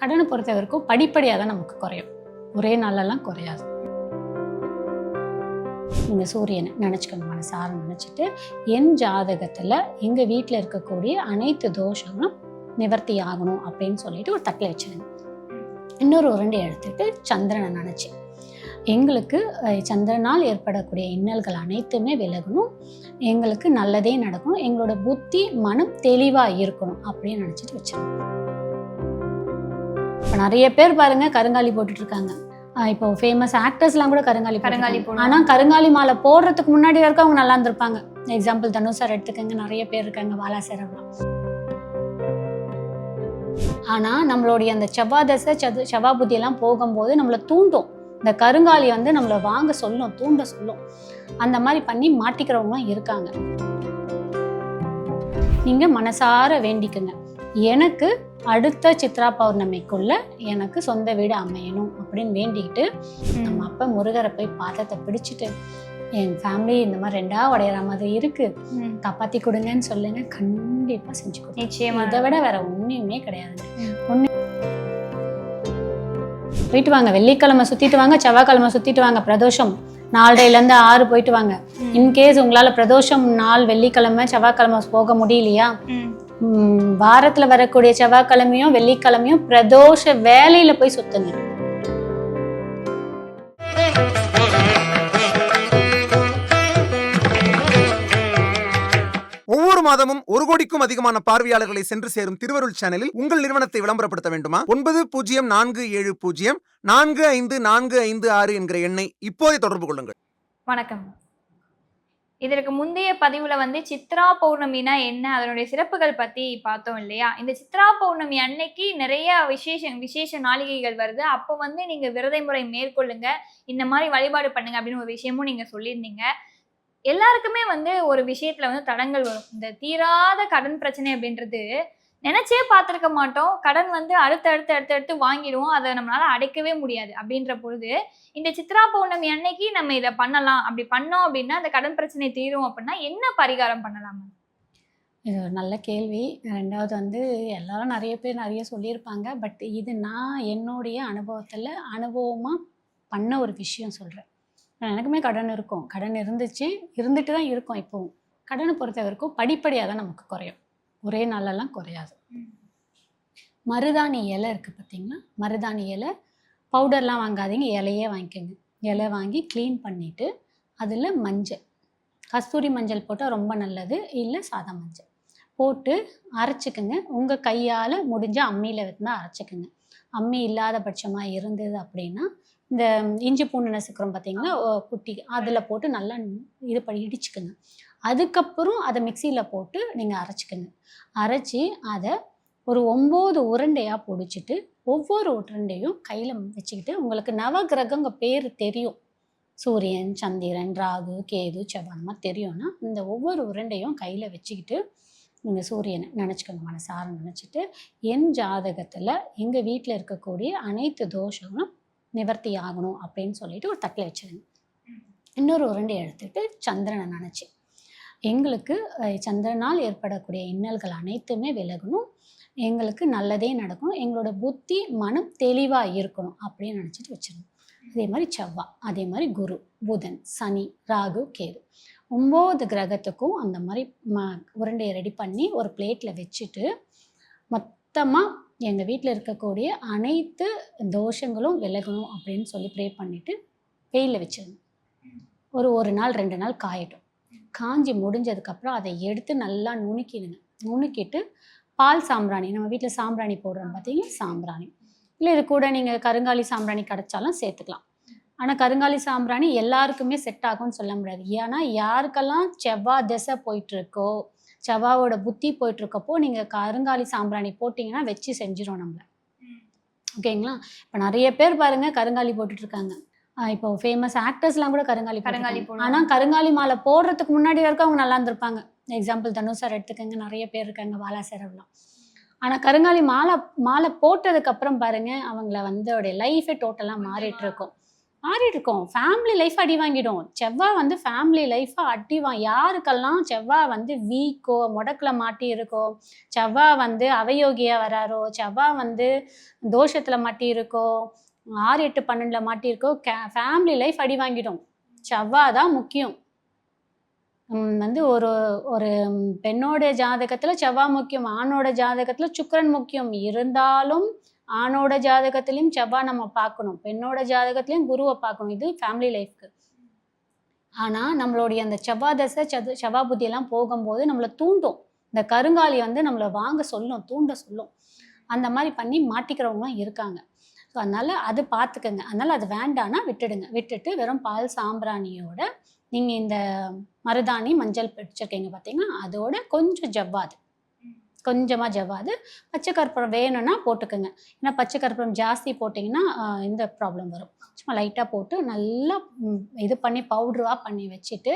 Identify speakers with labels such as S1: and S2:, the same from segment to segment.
S1: கடனை பொறுத்த வரைக்கும் படிப்படியாக தான் நமக்கு குறையும். ஒரே நாளெல்லாம் குறையாது. நீங்கள் சூரியனை நினச்சிக்கணும் மனசார நினச்சிட்டு என் ஜாதகத்தில் எங்கள் வீட்டில் இருக்கக்கூடிய அனைத்து தோஷங்களும் நிவர்த்தி ஆகணும் அப்படின்னு சொல்லிட்டு ஒரு தட்டில் வச்சுருங்க. இன்னொரு உருண்டை எடுத்துட்டு சந்திரனை நினச்சி. எங்களுக்கு சந்திரனால் ஏற்படக்கூடிய இன்னல்கள் அனைத்துமே விலகணும். எங்களுக்கு நல்லதே நடக்கணும். எங்களோட புத்தி மனம் தெளிவாக இருக்கணும் அப்படின்னு நினச்சிட்டு வச்சிருங்க. இப்போ நிறைய பேர் பாருங்க கருங்காலி ஆஹ் இப்போ ஃபேமஸ் ஆக்டர்ஸ்லாம் கூட கருங்காலி
S2: கருங்காலி.
S1: ஆனால் கருங்காலி மாலை போடுறதுக்கு முன்னாடி வரைக்கும் அவங்க நல்லா இருந்திருப்பாங்க. எக்ஸாம்பிள் தனுஷ் சார் எடுத்துக்கங்க நிறைய பேர் இருக்காங்க பாலா சார் ஆனால் நம்மளுடைய அந்த செவ்வாய் தசை செது புத்தியெல்லாம் போகும்போது நம்மளை தூண்டும். இந்த கருங்காலி வந்து நம்மளை வாங்க சொல்லும் தூண்ட சொல்லும். அந்த மாதிரி பண்ணி மாட்டிக்கிறவங்களும் இருக்காங்க. நீங்கள் மனசார வேண்டிக்குங்க. எனக்கு அடுத்த சித்ரா பௌர்ணமிக்குள்ள எனக்கு சொந்த வீடு அமையணும் அப்படின்னு வேண்டிக்கிட்டு நம்ம அப்பா முருகரை போய் பாதத்தை பிடிச்சிட்டு என் ஃபேமிலி இந்த மாதிரி ரெண்டா உடையிற மாதிரி இருக்கு. காப்பாத்தி கொடுங்கன்னு சொல்லுங்க. கண்டிப்பா செஞ்சு கொடுங்க
S2: நிச்சயமா.
S1: இதை விட வேற ஒண்ணுமே கிடையாதுங்க
S2: ம்.
S1: ஒண்ணு போயிட்டு வாங்க. வெள்ளிக்கிழமை சுத்திட்டு வாங்க. செவ்வாய்க்கிழமை சுத்திட்டு வாங்க. பிரதோஷம் நாலரைல இருந்து ஆறு போயிட்டு வாங்க. இன்கேஸ் உங்களால பிரதோஷம் நாள் வெள்ளிக்கிழமை செவ்வாய்க்கிழமை போக முடியலையா? வாரத்துல வரக்கூடிய செவ்வாய்க்கிழமையும் வெள்ளிக்கிழமையும் பிரதோஷ வேலையில போய் சுத்துங்க.
S3: ஒவ்வொரு மாதமும் ஒரு கோடிக்கும் அதிகமான பார்வையாளர்களை சென்று சேரும் திருவருள் சேனலில் உங்கள் நிறுவனத்தை விளம்பரப்படுத்த வேண்டுமா? ஒன்பது பூஜ்ஜியம் நான்கு ஏழு பூஜ்ஜியம் நான்கு ஐந்து நான்கு ஐந்து ஆறு என்கிற எண்ணை இப்போதே தொடர்பு கொள்ளுங்கள்.
S2: வணக்கம். இதற்கு முந்தைய பதிவுல வந்து சித்ரா பௌர்ணமினா என்ன? அதனுடைய சிறப்புகள் பத்தி பார்த்தோம் இல்லையா? இந்த சித்ரா பௌர்ணமி அன்னைக்கு நிறைய விசேஷ விசேஷ நாளிகைகள் வருது. அப்போ வந்து நீங்க விரதை முறை மேற்கொள்ளுங்க. இந்த மாதிரி வழிபாடு பண்ணுங்க அப்படின்னு ஒரு விஷயமும் நீங்க சொல்லியிருந்தீங்க. எல்லாருக்குமே வந்து ஒரு விஷயத்துல வந்து தடங்கள் வரும். இந்த தீராத கடன் பிரச்சனை அப்படின்றது நினைச்சே பார்த்துருக்க மாட்டோம். கடன் வந்து அடுத்து அடுத்து அடுத்து அடுத்து வாங்கிடுவோம். அதை நம்மளால அடைக்கவே முடியாது. அப்படின்ற பொழுது இந்த சித்ரா பௌர்ணமி அன்னைக்கு நம்ம இதை பண்ணலாம். அப்படி பண்ணோம் அப்படின்னா அந்த கடன் பிரச்சனை தீரும் அப்படின்னா என்ன பரிகாரம் பண்ணலாம்?
S1: இது ஒரு நல்ல கேள்வி. ரெண்டாவது வந்து எல்லாரும் நிறைய பேர் நிறைய சொல்லியிருப்பாங்க. பட் இது நான் என்னுடைய அனுபவத்தில் அனுபவமாக பண்ண ஒரு விஷயம் சொல்கிறேன் எனக்குமே கடன் இருக்கும். கடன் இருந்துச்சு. இருந்துட்டு தான் இருக்கும் இப்போவும். கடனை பொறுத்த வரைக்கும் படிப்படியாக தான் நமக்கு குறையும். ஒரே நாளெல்லாம் குறையாது. மருதாணி இலை இருக்குது பார்த்தீங்களா மருதாணி இலை. பவுடர்லாம் வாங்காதீங்க இலையே வாங்கிக்கோங்க. இலை வாங்கி க்ளீன் பண்ணிவிட்டு அதில் மஞ்சள். கஸ்தூரி மஞ்சள் போட்டால் ரொம்ப நல்லது இல்லை சாதா மஞ்சள். போட்டு அரைச்சிக்கோங்க. உங்கள் கையால் முடிஞ்ச அம்மியில் இருந்தால் அரைச்சிக்கோங்க. அம்மி இல்லாத பட்சமாக இருந்தது அப்படின்னா இந்த இஞ்சி பூண்டு நசுக்கிறோம் பார்த்தீங்களா குட்டி அதில் போட்டு நல்லா இது பண்ணி இடிச்சுக்கோங்க. அதுக்கப்புறம் அதை மிக்சியில் போட்டு நீங்கள் அரைச்சிக்கணும். அரைச்சி அதை ஒரு ஒம்பது உருண்டையாக பிடிச்சிட்டு ஒவ்வொரு உருண்டையும் கையில் வச்சுக்கிட்டு உங்களுக்கு நவகிரகங்க பேர் தெரியும். சூரியன் சந்திரன் ராகு கேது செவ்வாய் தெரியும்னா இந்த ஒவ்வொரு உருண்டையும் கையில் வச்சுக்கிட்டு நீங்கள் சூரியனை நினச்சிக்கணும் மனசார நினச்சிட்டு என் ஜாதகத்தில் எங்கள் வீட்டில் இருக்கக்கூடிய அனைத்து தோஷங்களும் நிவர்த்தி ஆகணும் அப்படின்னு சொல்லிட்டு ஒரு தட்டில் வச்சுருங்க இன்னொரு உருண்டை எடுத்துகிட்டு சந்திரனை நினச்சி. எங்களுக்கு சந்திரனால் ஏற்படக்கூடிய இன்னல்கள் அனைத்துமே விலகணும். எங்களுக்கு நல்லதே நடக்கணும். எங்களோட புத்தி மனம் தெளிவாக இருக்கணும் அப்படின்னு நினச்சிட்டு வச்சிருந்தோம். அதே மாதிரி செவ்வாய் அதே மாதிரி குரு புதன் சனி ராகு கேது. ஒம்பது கிரகத்துக்கும் அந்த மாதிரி ம உருண்டையை ரெடி பண்ணி ஒரு பிளேட்டில் வச்சுட்டு மொத்தமாக எங்கள் வீட்டில் இருக்கக்கூடிய அனைத்து தோஷங்களும் விலகணும் அப்படின்னு சொல்லி ப்ரே பண்ணிவிட்டு வெயிலில் வச்சிருந்தோம். ஒரு ஒரு நாள் ரெண்டு நாள் காயட்டும். காஞ்சி முடிஞ்சதுக்கப்புறம் அதை எடுத்து நல்லா நுணுக்கிடுங்க. நுணுக்கிட்டு பால் சாம்பிராணி நம்ம வீட்டில் சாம்பிராணி போடுறோம் பார்த்தீங்களா? சாம்பிராணி. இல்லை இது கூட நீங்கள் கருங்காலி சாம்பிராணி கிடைச்சாலும் சேர்த்துக்கலாம். ஆனால் கருங்காலி சாம்பிராணி எல்லாருக்குமே செட் ஆகும்னு சொல்ல முடியாது. ஏன்னா யாருக்கெல்லாம் செவ்வாய் திசை போயிட்டுருக்கோ செவ்வாவோட புத்தி போயிட்டுருக்கப்போ நீங்கள் கருங்காலி சாம்பிராணி போட்டிங்கன்னா வச்சு செஞ்சிரும் நம்மள. ஓகேங்களா? இப்போ நிறைய பேர் பாருங்க கருங்காலி போட்டுட்டு இருக்காங்க. ஆஹ் இப்போ ஃபேமஸ் ஆக்டர்ஸ்லாம் கூட கருங்காலி
S2: கருங்காலி.
S1: ஆனால் கருங்காலி மாலை போடுறதுக்கு முன்னாடி வரைக்கும் அவங்க நல்லா இருந்திருப்பாங்க. எக்ஸாம்பிள் தனுஷ் சார் எடுத்துக்கங்க நிறைய பேர் இருக்காங்க பாலா சார் எல்லாம். ஆனால் கருங்காலி மாலை மாலை போட்டதுக்கு அப்புறம் பாருங்க அவங்கள வந்து லைஃபே டோட்டலாக மாறிட்டு இருக்கும் ஆறிட்டு இருக்கோம் ஃபேமிலி லைஃப் அடி வாங்கிடும். செவ்வாய் வந்து ஃபேமிலி லைஃப்பை அடி வா யாருக்கெல்லாம் செவ்வாய் வந்து வீக்கோ முடக்கில் மாட்டி இருக்கோ செவ்வாய் வந்து அவயோகியா வராரோ செவ்வாய் வந்து தோஷத்தில் மாட்டி இருக்கோ ஆறு எட்டு பன்னெண்டில் மாட்டி கே ஃபேமிலி லைஃப் அடி வாங்கிடும். செவ்வாய் தான் முக்கியம் வந்து ஒரு ஒரு பெண்ணோட ஜாதகத்தில் செவ்வாய் முக்கியம் ஆணோட ஜாதகத்தில் சுக்கரன் முக்கியம். இருந்தாலும் ஆணோட ஜாதகத்திலையும் செவ்வாய் நம்ம பார்க்கணும். பெண்ணோட ஜாதகத்திலையும் குருவை பார்க்கணும். இது ஃபேமிலி லைஃப்க்கு ஆனால் நம்மளுடைய அந்த செவ்வாய் தசை செது செவ்வாய் புத்தியெல்லாம் போகும்போது நம்மளை தூண்டும். இந்த கருங்காலி வந்து நம்மளை வாங்க சொல்லும் தூண்ட சொல்லும். அந்த மாதிரி பண்ணி மாட்டிக்கிறவங்களும் இருக்காங்க. ஸோ அதனால் அது பார்த்துக்கங்க அதனால் அது வேண்டான்னா விட்டுடுங்க. விட்டுட்டு வெறும் பால் சாம்பிராணியோட நீங்கள் இந்த மருதாணி மஞ்சள் பிடிச்சிருக்கீங்க பார்த்தீங்கன்னா அதோட கொஞ்சம் ஜவ்வாது. கொஞ்சமாக ஜவ்வாது. பச்சை கற்பூரம் வேணும்னா போட்டுக்கோங்க. ஏன்னா பச்சை கற்பூரம் ஜாஸ்தி போட்டிங்கன்னா இந்த ப்ராப்ளம் வரும். சும்மா லைட்டாக போட்டு நல்லா இது பண்ணி பவுடராக பண்ணி வச்சுட்டு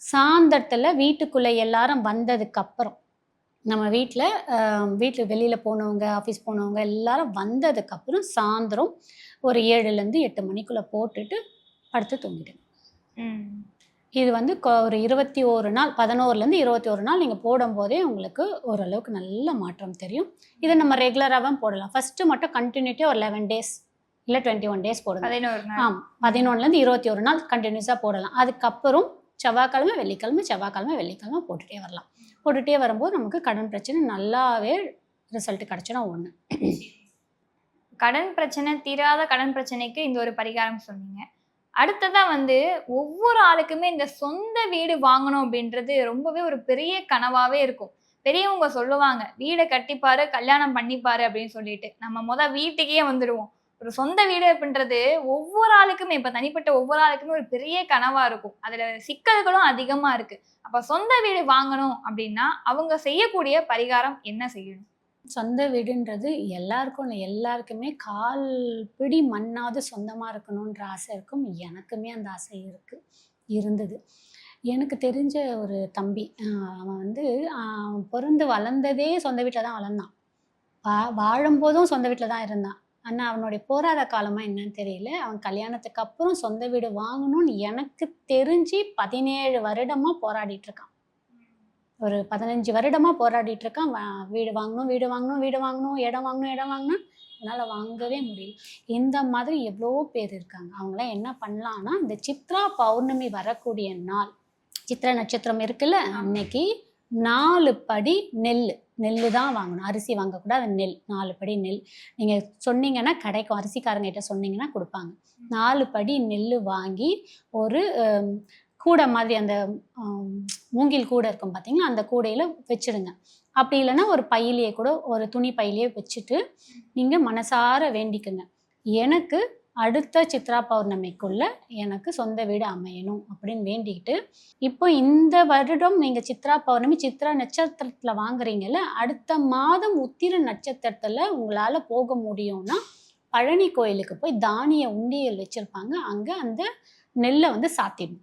S1: சாயந்தரத்தில் வீட்டுக்குள்ளே எல்லாரும் வந்ததுக்கப்புறம் நம்ம வீட்டில் வீட்டில் வெளியில் போனவங்க ஆஃபீஸ் போனவங்க எல்லாரும் வந்ததுக்கப்புறம் சாயந்தரம் ஒரு ஏழுலேருந்து எட்டு மணிக்குள்ளே போட்டுட்டு படுத்து தூங்கிடுங்க. இது வந்து ஒரு இருபத்தி ஒரு நாள் பதினோருலேருந்து இருபத்தி ஒரு நாள் நீங்கள் போடும்போதே உங்களுக்கு ஓரளவுக்கு நல்ல மாற்றம் தெரியும். இதை நம்ம ரெகுலராகவும் போடலாம். ஃபஸ்ட்டு மட்டும் கண்டினியூட்டியாக ஒரு லெவன் டேஸ் இல்லை டுவெண்ட்டி ஒன் டேஸ் போடுங்க.
S2: பதினோரு நாள்.
S1: ஆம் பதினொன்றுலேருந்து இருபத்தி ஒரு நாள் கண்டினியூஸாக போடலாம். அதுக்கப்புறம் செவ்வாய்க்கிழமை வெள்ளிக்கிழமை செவ்வாய்க்கிழமை வெள்ளிக்கிழமை போட்டுகிட்டே வரலாம். போட்டுகிட்டே வரும்போது நமக்கு கடன் பிரச்சனை நல்லாவே ரிசல்ட் கிடச்சிடும் ஒன்று
S2: கடன் பிரச்சனை தீராத கடன் பிரச்சனைக்கு இந்த ஒரு பரிகாரம் சொன்னீங்க. அடுத்ததாக வந்து ஒவ்வொரு ஆளுக்குமே இந்த சொந்த வீடு வாங்கணும் அப்படின்றது ரொம்பவே ஒரு பெரிய கனவாவே இருக்கும். பெரியவங்க சொல்லுவாங்க வீடை கட்டிப்பாரு கல்யாணம் பண்ணிப்பாரு அப்படின்னு சொல்லிட்டு. நம்ம முத வீட்டுக்கே வந்துடுவோம். ஒரு சொந்த வீடு அப்படின்றது ஒவ்வொரு ஆளுக்குமே இப்போ தனிப்பட்ட ஒவ்வொரு ஆளுக்குமே ஒரு பெரிய கனவாக இருக்கும். அதில் சிக்கல்களும் அதிகமாக இருக்குது அப்போ சொந்த வீடு வாங்கணும் அப்படின்னா அவங்க செய்யக்கூடிய பரிகாரம் என்ன செய்யணும்?
S1: சொந்த வீடுன்றது எல்லாருக்கும் இல்லை எல்லாருக்குமே கால் பிடி மண்ணாவது சொந்தமாக இருக்கணுன்ற ஆசை இருக்கும். எனக்குமே அந்த ஆசை இருக்குது இருந்தது. எனக்கு தெரிஞ்ச ஒரு தம்பி அவன் வந்து பிறந்து வளர்ந்ததே சொந்த வீட்டில் தான் வளர்ந்தான். வா வாழும்போதும் சொந்த வீட்டில் தான் இருந்தான். ஆனால் அவனுடைய போராத காலமாக என்னன்னு தெரியல. அவன் கல்யாணத்துக்கு அப்புறம் சொந்த வீடு வாங்கணும்னு எனக்கு தெரிஞ்சு பதினேழு வருடமாக போராடிட்டு இருக்கான். ஒரு பதினஞ்சு வருடமாக போராடிட்டு இருக்கான். வீடு வாங்கணும் வீடு வாங்கணும் வீடு வாங்கணும் இடம் வாங்கணும் இடம் வாங்கணும் என்னால் வாங்கவே முடியல. இந்த மாதிரி எவ்வளோ பேர் இருக்காங்க. அவங்களாம் என்ன பண்ணலான்னா இந்த சித்ரா பௌர்ணமி வரக்கூடிய நாள் சித்ரா நட்சத்திரம் இருக்குல்ல அன்னைக்கு நாலு படி நெல் நெல் தான் வாங்கணும். அரிசி வாங்கக்கூடாது நெல். நாலு படி நெல். நீங்கள் சொன்னீங்கன்னா கிடைக்கும். அரிசிக்காரங்கிட்ட சொன்னீங்கன்னா கொடுப்பாங்க. நாலு படி நெல் வாங்கி ஒரு கூடை மாதிரி அந்த மூங்கில் கூடை இருக்கும் பார்த்தீங்களா? அந்த கூடையில் வச்சிடுங்க. அப்படி இல்லைன்னா ஒரு பையிலேயே கூட ஒரு துணி பையிலேயே வச்சுட்டு நீங்கள் மனசார வேண்டிக்குங்க. எனக்கு அடுத்த சித்ரா பௌர்ணமிக்குள்ள எனக்கு சொந்த வீடு அமையணும் அப்படின்னு வேண்டிக்கிட்டு இப்போ இந்த வருடம் நீங்கள் சித்ரா பௌர்ணமி சித்ரா நட்சத்திரத்தில் வாங்குறீங்கல்ல அடுத்த மாதம் உத்திர நட்சத்திரத்தில் உங்களால் போக முடியும்னா பழனி கோயிலுக்கு போய் தானிய உண்டியல் வச்சுருப்பாங்க. அங்கே அந்த நெல்லை வந்து சாத்திடும்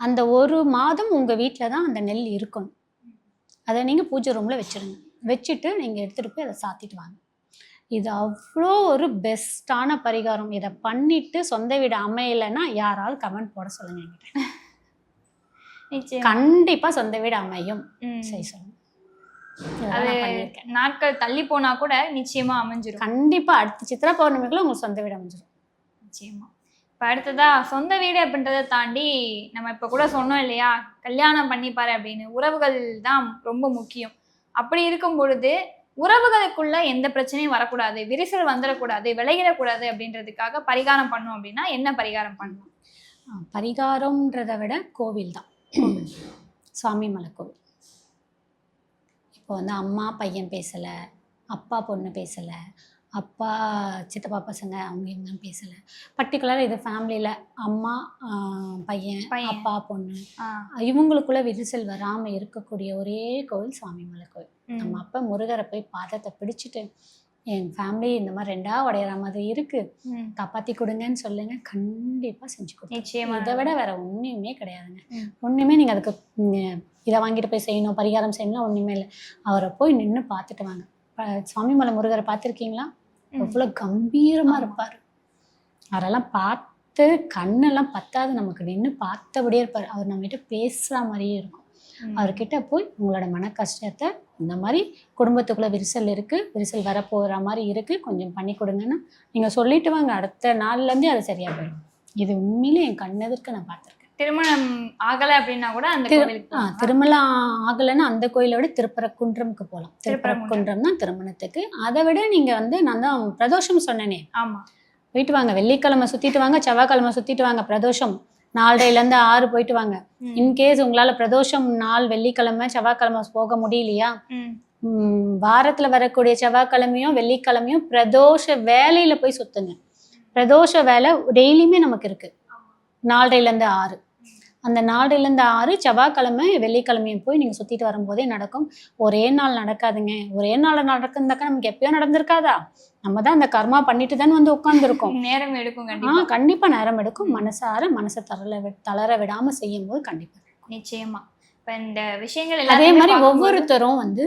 S1: அந்த ஒரு மாதம் உங்கள் வீட்டில் தான் அந்த நெல் இருக்கணும். அதை நீங்கள் பூஜை ரூமில் வச்சுருங்க. வச்சுட்டு நீங்கள் எடுத்துகிட்டு போய் அதை சாத்திட்டு வாங்க. இது அவ்வளோ ஒரு பெஸ்ட்டான பரிகாரம். இதை பண்ணிட்டு சொந்த வீடு அமையலைன்னா யாராவது கமெண்ட் போட சொல்லுங்க என்கிட்ட. கண்டிப்பா சொந்த வீடு அமையும். சரி சொல்லுங்க.
S2: அது நாட்கள் தள்ளி போனா கூட நிச்சயமா அமைஞ்சிரும்.
S1: கண்டிப்பா அடுத்த சித்ரா பௌர்ணமிக்குள்ள உங்களுக்கு சொந்த வீடு அமைஞ்சிடும்
S2: நிச்சயமா. இப்ப அடுத்ததா சொந்த வீடு அப்படின்றத தாண்டி நம்ம இப்ப கூட சொன்னோம் இல்லையா? கல்யாணம் பண்ணிப்பாரு அப்படின்னு உறவுகள் தான் ரொம்ப முக்கியம். அப்படி இருக்கும் பொழுது உறவுகளுக்குள்ள எந்த பிரச்சனையும் வரக்கூடாது விரிசல் வந்துடக்கூடாது விளையிடக்கூடாது அப்படின்றதுக்காக பரிகாரம் பண்ணோம் அப்படின்னா என்ன பரிகாரம் பண்ணணும்
S1: பரிகாரம்ன்றத பரிகாரம்ன்றதை விட கோவில் தான். சுவாமி மலை கோவில். இப்போ வந்து அம்மா பையன் பேசலை அப்பா பொண்ணு பேசலை அப்பா சித்தப்பா பசங்க அவங்க இவங்க பேசலை. பர்டிகுலராக இது ஃபேமிலியில் அம்மா பையன்
S2: பையன்.
S1: அப்பா பொண்ணு. இவங்களுக்குள்ள விரிசல் வராமல் இருக்கக்கூடிய ஒரே கோவில் சுவாமி மலை கோவில் நம்ம அப்பா முருகரை போய் பாதத்தை பிடிச்சிட்டு என் ஃபேமிலி இந்த மாதிரி ரெண்டா உடையிற மாதிரி இருக்கு. காப்பாத்தி கொடுங்கன்னு சொல்லுங்க. கண்டிப்பா செஞ்சு
S2: நிச்சயமா.
S1: இதை விட வேற ஒண்ணுமே கிடையாதுங்க.
S2: ம்.
S1: ஒண்ணுமே நீங்க அதுக்கு இதை வாங்கிட்டு போய் செய்யணும் பரிகாரம் செய்யணும் ஒண்ணுமே இல்லை. அவரை போய் நின்று பார்த்துட்டு வாங்க. சுவாமிமலை முருகரை பார்த்துருக்கீங்களா. அவ்வளோ கம்பீரமா
S2: ஆமா.
S1: இருப்பாரு. அவரெல்லாம் பார்த்து கண்ணெல்லாம் பத்தாது நமக்கு. நின்று பார்த்தபடியே இருப்பார். அவர் நம்மகிட்ட பேசுகிற மாதிரியே இருக்கும். அவர்கிட்ட போய் உங்களோட மன கஷ்டத்தை இந்த மாதிரி குடும்பத்துக்குள்ளே விரிசல் இருக்குது விரிசல் வரப்போகிற மாதிரி இருக்குது கொஞ்சம் பண்ணி கொடுங்கன்னா நீங்கள் சொல்லிட்டு வாங்க. அடுத்த நாள்லேருந்தே அது சரியாக போயிடும். இது உண்மையிலே என் கண்ணெதிர்க்க நான் பார்த்துருக்கேன்.
S2: திருமணம் ஆகல அப்படின்னா கூட அந்த கோவிலுக்கு.
S1: திருமணம் ஆகலைன்னா அந்த கோயிலை விட திருப்பரங்குன்றம்க்கு போகலாம்.
S2: திருப்பரங்குன்றம்
S1: தான் திருமணத்துக்கு. அதை விட நீங்கள் வந்து நான் தான் பிரதோஷம் சொன்னேனே.
S2: ஆமா.
S1: போயிட்டு வாங்க. வெள்ளிக்கிழமை சுற்றிட்டு வாங்க செவ்வாய்க்கிழமை சுற்றிட்டு வாங்க பிரதோஷம். நாலரைலேருந்து ஆறு போயிட்டு வாங்க. இன்கேஸ் உங்களால் பிரதோஷம் நாள் வெள்ளிக்கிழமை செவ்வாய்க்கிழமை போக முடியலையா? வாரத்துல வரக்கூடிய செவ்வாய்க்கிழமையும் வெள்ளிக்கிழமையும் பிரதோஷ வேலையில போய் சுத்துங்க. பிரதோஷ வேலை டெய்லியுமே நமக்கு இருக்கு. நாலரைல இருந்து ஆறு. அந்த நாலரைல இருந்து ஆறு செவ்வாய்க்கிழமை வெள்ளிக்கிழமையும் போய் நீங்க சுத்திட்டு வரும்போதே நடக்கும். ஒரே நாள் நடக்காதுங்க. ஒரே நாள் நடக்குந்தாக்கா நமக்கு எப்பயோ நடந்திருக்காதா? நம்ம தான் அந்த கர்மா பண்ணிட்டு தானே வந்து உட்காந்துருக்கோம்
S2: நேரம் எடுக்கும்
S1: ஆ
S2: கண்டிப்பா.
S1: கண்டிப்பா நேரம் எடுக்கும். மனசார மனசை தளர வி- தளர விடாம செய்யும் போது கண்டிப்பா
S2: நிச்சயமா. இப்ப இந்த விஷயங்கள்
S1: அதே மாதிரி ஒவ்வொருத்தரும் வந்து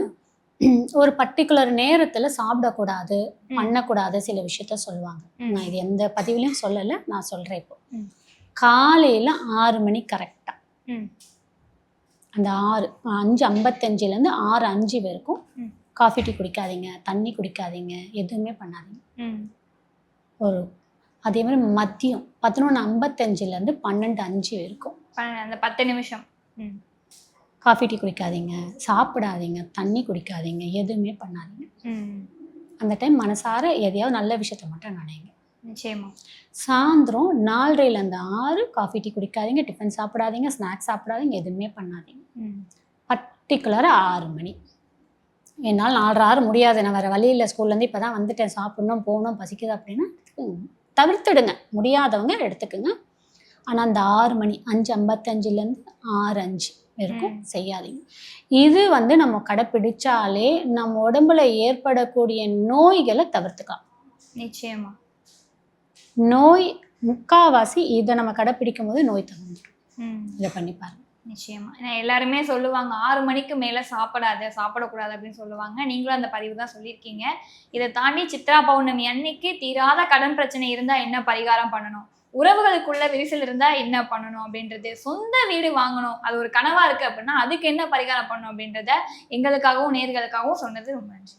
S1: ஒரு பர்டிகுலர் நேரத்துல சாப்பிடக்கூடாது. பண்ணக்கூடாது சில விஷயத்த சொல்லுவாங்க. நான் இது எந்த பதிவுலையும் சொல்லலை நான் சொல்றேன் இப்போ. காலையில ஆறு மணி கரெக்டா
S2: ம்.
S1: அந்த ஆறு அஞ்சு ஐம்பத்தஞ்சுல இருந்து ஆறு அஞ்சு வரைக்கும். காஃபி டீ குடிக்காதீங்க தண்ணி குடிக்காதீங்க எதுவுமே பண்ணாதீங்க. ஒரு அதே மாதிரி மதியம் பதினொன்று ஐம்பத்தஞ்சுல இருந்து பன்னெண்டு அஞ்சு வரைக்கும்
S2: அந்த பத்து நிமிஷம் ம்.
S1: காஃபி டீ குடிக்காதீங்க சாப்பிடாதீங்க தண்ணி குடிக்காதீங்க எதுவுமே பண்ணாதீங்க. அந்த டைம் மனசார எதையாவது நல்ல விஷயத்த மட்டும் நினைங்க
S2: நிச்சயமா.
S1: சாயந்தரம் நாலரைலேருந்து ஆறு காஃபி டீ குடிக்காதீங்க டிஃபன் சாப்பிடாதீங்க ஸ்நாக்ஸ் சாப்பிடாதீங்க எதுவுமே பண்ணாதீங்க. பர்டிகுலராக ஆறு மணி. என்னால் நாலரை ஆறு முடியாது. நான் வேறு வழி இல்லை. ஸ்கூல்லேருந்து இப்போ தான் வந்துட்டேன். சாப்பிட்ணும் போகணும் பசிக்குது அப்படின்னா தவிர்த்துடுங்க. முடியாதவங்க எடுத்துக்கோங்க. ஆனால் அந்த ஆறு மணி அஞ்சு ஐம்பத்தஞ்சுலேருந்து ஆறு அஞ்சு வரைக்கும்
S2: ம்.
S1: செய்யாதீங்க. இது வந்து நம்ம கடைப்பிடிச்சாலே நம்ம உடம்புல ஏற்படக்கூடிய நோய்களை தவிர்த்துக்கலாம்.
S2: நிச்சயமா.
S1: நோய் முக்காவாசி இதை நம்ம கடைப்பிடிக்கும் போது நோய் தவிர்த்துடும்
S2: ம்.
S1: இதை பண்ணி பாருங்க.
S2: நிச்சயமா. ஏன்னா எல்லாருமே சொல்லுவாங்க ஆறு மணிக்கு மேல சாப்பிடாத சாப்பிடக்கூடாது அப்படின்னு சொல்லுவாங்க. நீங்களும் அந்த பதிவு தான் சொல்லியிருக்கீங்க. இதை தாண்டி சித்ரா பௌர்ணமி அன்னைக்கு தீராத கடன் பிரச்சனை இருந்தா என்ன பரிகாரம் பண்ணணும்? உறவுகளுக்குள்ள விரிசல் இருந்தா என்ன பண்ணணும் அப்படின்றது சொந்த வீடு வாங்கணும். அது ஒரு கனவா இருக்கு அப்படின்னா அதுக்கு என்ன பரிகாரம் பண்ணணும் அப்படின்றத எங்களுக்காகவும் நேர்களுக்காகவும் சொன்னது ரொம்ப நன்றி.